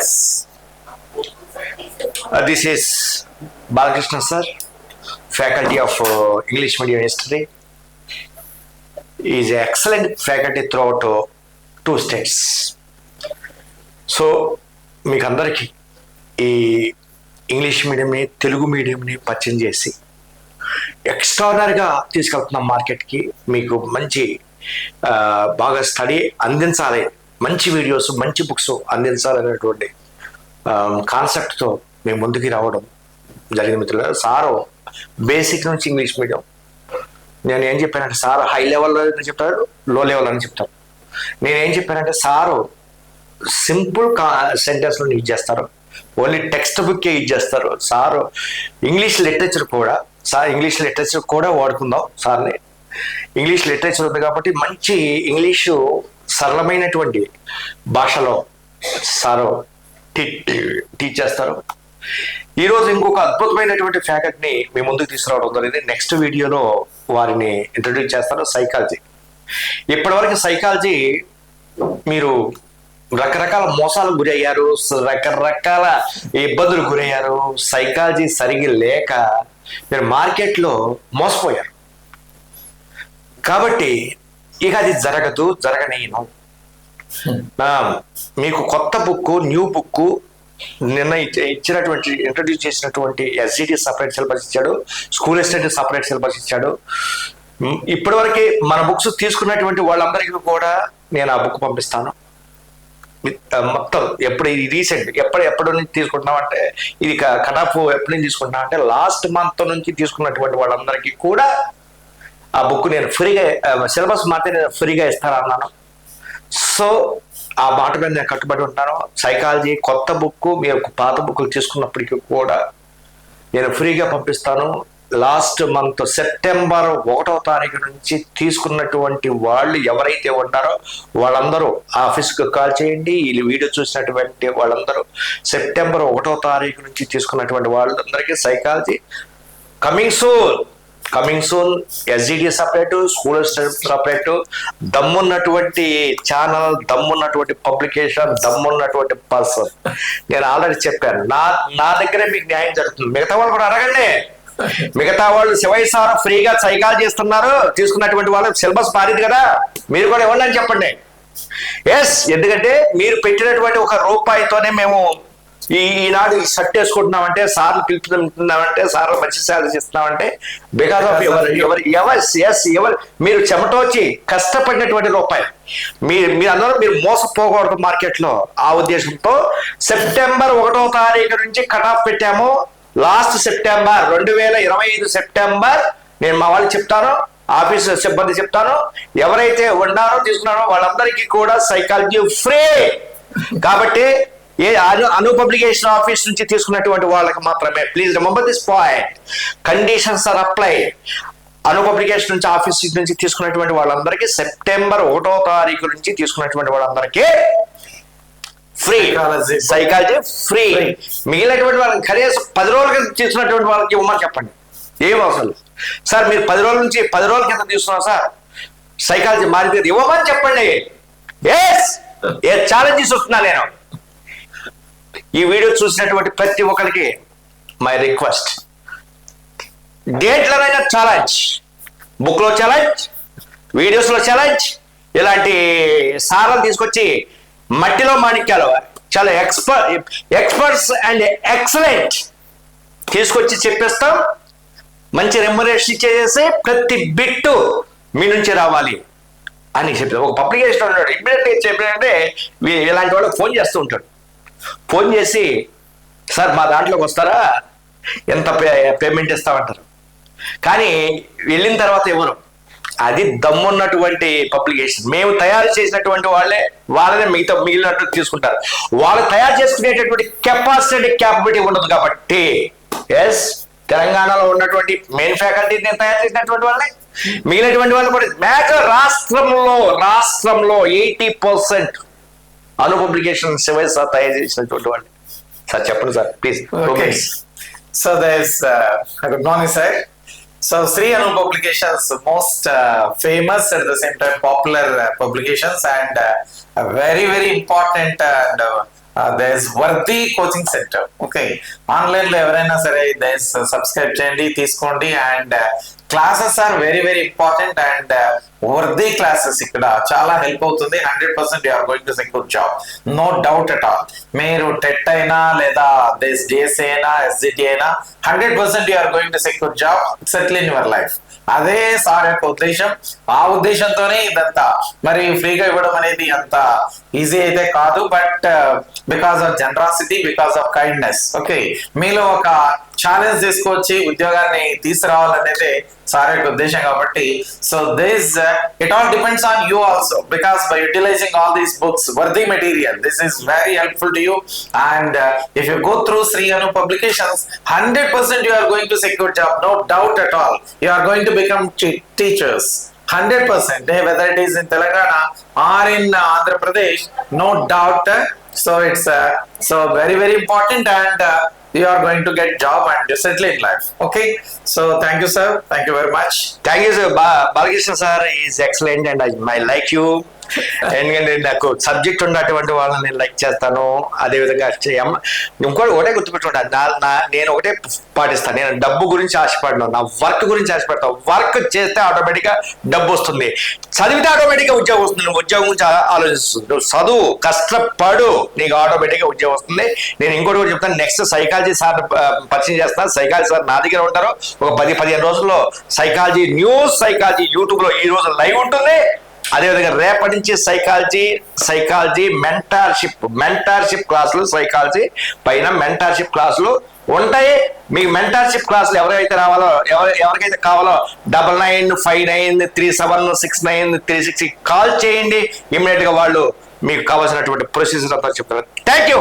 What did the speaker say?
students. Uh, this is Balakrishna sir, faculty of uh, English medium history. He is an excellent faculty throughout uh, two states. So మీకు అందరికీ ఈ English మీడియంని Telugu మీడియంని పరిచయం చేసి ఎక్స్ట్రానరీగా తీసుకెళ్తున్నాం మార్కెట్కి మీకు మంచి ఆ, బాగా స్టడీ అందించాలి మంచి వీడియోస్ మంచి బుక్స్ అందించాలనేటువంటి కాన్సెప్ట్తో మేము ముందుకు రావడం జరిగింది మిత్రులు సారు బేసిక్ నుంచి ఇంగ్లీష్ మీడియం నేను ఏం చెప్పానంటే సార్ హై లెవెల్లో అని చెప్తారు లో లెవెల్ అని చెప్తారు. నేను ఏం చెప్పానంటే సారు సింపుల్ కా సెంటెన్స్లో యూజ్ చేస్తారు. ఓన్లీ టెక్స్ట్ బుక్ యూజ్ చేస్తారు. సారు ఇంగ్లీష్ లిటరేచర్ కూడా సార్ ఇంగ్లీష్ లిటరేచర్ కూడా వాడుకుందాం సార్ని. ఇంగ్లీష్ లిటరేచర్ ఉంది కాబట్టి మంచి ఇంగ్లీషు సరళమైనటువంటి భాషలో సారు టీచ్ చేస్తారు. ఈరోజు ఇంకొక అద్భుతమైనటువంటి ఫ్యాకల్టీని మీ ముందుకు తీసుకురావడం జరిగింది. నెక్స్ట్ వీడియోలో వారిని ఇంట్రడ్యూస్ చేస్తారు సైకాలజీ. ఇప్పటివరకు సైకాలజీ మీరు రకరకాల మోసాలకు గురయ్యారు రకరకాల ఇబ్బందులు గురయ్యారు. సైకాలజీ సరిగి లేక మీరు మార్కెట్లో మోసపోయారు. కాబట్టి ఇక అది జరగదు జరగనేయను. మీకు కొత్త బుక్ న్యూ బుక్ నిన్న ఇచ్చ- ఇచ్చినటువంటి ఇంట్రడ్యూస్ చేసినటువంటి ఎస్జిటి సపరేట్ సిలబస్ ఇచ్చాడు స్కూల్ ఎస్టేట్ సపరేట్ సిలబస్ ఇచ్చాడు. ఇప్పటివరకు మన బుక్స్ తీసుకున్నటువంటి వాళ్ళందరికీ కూడా నేను ఆ బుక్ పంపిస్తాను. మొత్తం ఎప్పుడు ఇది రీసెంట్ ఎప్పుడు ఎప్పటి నుంచి తీసుకుంటున్నాం అంటే ఇది కట్ ఆఫ్ ఎప్పటి నుంచి తీసుకుంటున్నాం అంటే లాస్ట్ మంత్ నుంచి తీసుకున్నటువంటి వాళ్ళందరికీ కూడా ఆ బుక్ నేను ఫ్రీగా సిలబస్ మాత్రం నేను ఫ్రీగా ఇస్తానన్నాను. సో ఆ మాట మీద నేను కట్టుబడి ఉంటాను. సైకాలజీ కొత్త బుక్ మీరు పాత బుక్లు తీసుకున్నప్పటికీ కూడా నేను ఫ్రీగా పంపిస్తాను. లాస్ట్ మంత్ సెప్టెంబర్ ఒకటో తారీఖు నుంచి తీసుకున్నటువంటి వాళ్ళు ఎవరైతే ఉన్నారో వాళ్ళందరూ ఆఫీస్కి కాల్ చేయండి. వీళ్ళు వీడియో చూసినటువంటి వాళ్ళందరూ సెప్టెంబర్ ఒకటో తారీఖు నుంచి తీసుకున్నటువంటి వాళ్ళందరికీ psychology coming soon. Coming soon SGD separate school separate దమ్మున్నటువంటి channel దమ్మున్నటువంటి పబ్లికేషన్ దమ్మున్నటువంటి పర్సన్ నేను ఆల్రెడీ చెప్పాను. నా నా దగ్గరే మీకు న్యాయం జరుగుతుంది. మిగతా వాళ్ళు కూడా అడగండి. మిగతా వాళ్ళు శివై సార్ ఫ్రీగా సైకాల్ చేస్తున్నారు. తీసుకున్నటువంటి వాళ్ళకి సిలబస్ మారింది కదా. మీరు కూడా ఇవ్వండి అని చెప్పండి. ఎస్ ఎందుకంటే మీరు పెట్టినటువంటి ఒక రూపాయితోనే మేము ఈ ఈనాడు ఈ షర్ట్ వేసుకుంటున్నామంటే సార్లు పిలుపుతున్నామంటే సార్లు మంచి శాలరీ ఇస్తున్నామంటే బికాస్ ఆఫ్ ఎవరు ఎవరు ఎవరు ఎస్ ఎవరు మీరు చెమటోచి కష్టపడినటువంటి రూపాయి. మీరు మీరు అందరూ మీరు మోసపోకూడదు మార్కెట్లో. ఆ ఉద్దేశంతో సెప్టెంబర్ ఒకటో తారీఖు నుంచి కట్ ఆఫ్ పెట్టాము. లాస్ట్ సెప్టెంబర్ రెండు వేల ఇరవై ఐదు సెప్టెంబర్ నేను మా వాళ్ళు చెప్తాను ఆఫీస్ సిబ్బంది చెప్తాను ఎవరైతే ఉన్నారో తీసుకున్నారో వాళ్ళందరికీ కూడా సైకాలజీ ఫ్రీ కాబట్టి ఏ అను అను పబ్లికేషన్ ఆఫీస్ నుంచి తీసుకున్నటువంటి వాళ్ళకి మాత్రమే. Please remember this point conditions are apply Anu publication నుంచి ఆఫీస్ నుంచి తీసుకున్నటువంటి వాళ్ళందరికీ సెప్టెంబర్ ఒకటో తారీఖు నుంచి తీసుకున్నటువంటి వాళ్ళందరికీ ఫ్రీ. Psychology free. మిగిలినటువంటి వాళ్ళకి కనీసం పది రోజుల క్రితం తీసుకున్నటువంటి వాళ్ళకి ఇవ్వమని చెప్పండి. ఏం అవసరం లేదు. సార్ మీరు పది రోజుల నుంచి పది రోజుల క్రితం తీసుకున్నారు సార్. సైకాలజీ మారితే ఇవ్వమని చెప్పండి. ఎస్ ఏ ఛాలెంజెస్ వస్తున్నా నేను. ఈ వీడియో చూసినటువంటి ప్రతి ఒక్కరికి మై రిక్వెస్ట్ దేంట్లోనైనా ఛాలెంజ్ బుక్లో ఛాలెంజ్ వీడియోస్లో ఛాలెంజ్ ఇలాంటి సారాలు తీసుకొచ్చి మట్టిలో మాణిక్యాలు చాలా ఎక్స్పర్ ఎక్స్పర్ట్స్ అండ్ ఎక్సలెంట్ తీసుకొచ్చి చెప్పేస్తాం. మంచి రెమ్యురేషన్ ఇచ్చేసి ప్రతి బిట్టు మీ నుంచి రావాలి అని చెప్పి ఒక పబ్లికేషన్ ఉన్నాడు. ఇమ్మీడియట్గా చెప్పాడంటే ఇలాంటి వాళ్ళకి ఫోన్ చేస్తూ ఉంటాడు ఫోన్ చేసి సార్ మా దాంట్లోకి వస్తారా? ఎంత పే పేమెంట్ ఇస్తామంటారు? కానీ వెళ్ళిన తర్వాత ఎవరు? అది దమ్మున్నటువంటి పబ్లికేషన్. మేము తయారు చేసినటువంటి వాళ్ళే వాళ్ళనే మిగతా మిగిలినట్టు తీసుకుంటారు. వాళ్ళు తయారు చేసుకునేటటువంటి కెపాసిటీ క్యాపబిలిటీ ఉండదు కాబట్టి ఎస్ తెలంగాణలో ఉన్నటువంటి మెయిన్ ఫ్యాకల్టీ నేను తయారు చేసినటువంటి వాళ్ళే మిగిలినటువంటి వాళ్ళు కూడా. మేక రాష్ట్రంలో రాష్ట్రంలో eighty percent Anu publication Shivayya sir తయారు చేసినటువంటి వాళ్ళు సార్ చెప్పండి sir please uh. So Sri Anu publications, most uh, famous at the same time popular uh, publications and uh, a very very important and uh, this worthy coaching center okay ఆన్లైన్లో ఎవరైనా సరే దస్ subscribe చేయండి తీసుకోండి and classes are very very important and worthy classes ఇక్కడ చాలా help అవుతుంది. Hundred percent you're going to secure job no doubt at all మీరు TET అయినా లేదా దిస్ డిఎస్ఏ అయినా ఎస్జిటి అయినా hundred percent you're going to secure job settle in your life అదే sir యొక్క ఉద్దేశం. ఆ ఉద్దేశంతోనే ఇదంతా. మరి ఫ్రీగా ఇవ్వడం అనేది అంత ఈజీ అయితే కాదు. But because of generosity because of kindness okay మీలో ఒక ఛాలెంజ్ తీసుకొచ్చి ఉద్యోగాన్ని తీసుకురావాలనేది Sarek Uddesha Kabatti. So this, uh, it all depends on you also because by utilizing all these books, worthy material, this is very helpful to you. And uh, if you go through Sri Anu publications, 100% you are going to secure job, no doubt at all. You are going to become teachers. 100% whether it is in Telangana or in Andhra Pradesh, no doubt. So it's uh, so very very important and uh, you are going to get job and decently in life. Okay. So thank you, sir. Thank you very much. Thank you, sir. Ba- Balakrishnan sir is excellent, and I, I like you. ఎందుకంటే నాకు subject ఉన్నటువంటి వాళ్ళని నేను like చేస్తాను. అదేవిధంగా చేయం- ఇంకోటి ఒకటే గుర్తుపెట్టుకుంటా. నా నేను ఒకటే పాటిస్తాను నేను డబ్బు గురించి ఆశపడను. నా వర్క్ గురించి ఆశపడతాను వర్క్ చేస్తే ఆటోమేటిక్గా డబ్బు వస్తుంది. చదివితే ఆటోమేటిక్గా ఉద్యోగం వస్తుంది. ఉద్యోగం గురించి ఆలోచిస్తుంది నువ్వు చదువు కష్టపడు నీకు ఆటోమేటిక్గా ఉద్యోగం వస్తుంది. నేను ఇంకోటి కూడా చెప్తాను. నెక్స్ట్ సైకాలజీ సార్ పరిచయం చేస్తాను సైకాలజీ సార్ నా దగ్గర ఉంటారు. ఒక పది పదిహేను రోజుల్లో సైకాలజీ న్యూస్ సైకాలజీ యూట్యూబ్లో ఈ రోజు లైవ్ ఉంటుంది. అదేవిధంగా రేపటి నుంచి సైకాలజీ సైకాలజీ మెంటార్షిప్ మెంటార్షిప్ క్లాసులు సైకాలజీ పైన మెంటార్షిప్ క్లాసులు ఉంటాయి. మీకు మెంటార్షిప్ క్లాసులు ఎవరైతే రావాలో ఎవరు ఎవరికైతే కావాలో double nine five nine three seven six nine three six call చేయండి. ఇమ్మీడియట్గా వాళ్ళు మీకు కావాల్సినటువంటి ప్రొసీజర్ అంతా చెప్తారు. Thank you